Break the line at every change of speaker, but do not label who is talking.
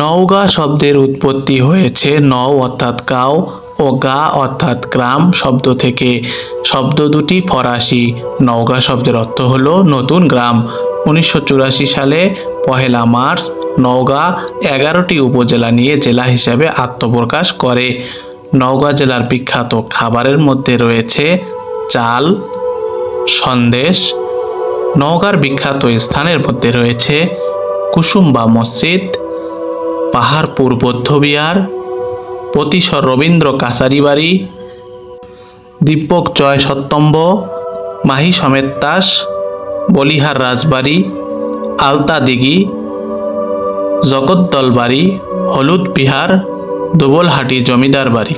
নওগাঁ শব্দের উৎপত্তি হয়েছে নও অর্থাৎ গাঁও ও গা অর্থাৎ গ্রাম শব্দ থেকে। শব্দ দুটি ফরাসি। নওগাঁ শব্দের অর্থ হলো নতুন গ্রাম। উনিশশো চুরাশি সালে পহেলা মার্চ নওগাঁ এগারোটি উপজেলা নিয়ে জেলা হিসাবে আত্মপ্রকাশ করে। নওগাঁ জেলার বিখ্যাত খাবারের মধ্যে রয়েছে চাল, সন্দেশ। নওগাঁর বিখ্যাত স্থানের মধ্যে রয়েছে কুসুম্বা মসজিদ পাহাড়পুর বৌদ্ধবিহার পতিশর রবীন্দ্র কাছারি বাড়ি দীপক জয় সত্যম্ভ মাহি সমেত দাস, বলিহার রাজবাড়ি, আলতা দিঘি জগদ্দল বাড়ি হলুদ বিহার, দুবলহাটি জমিদার বাড়ি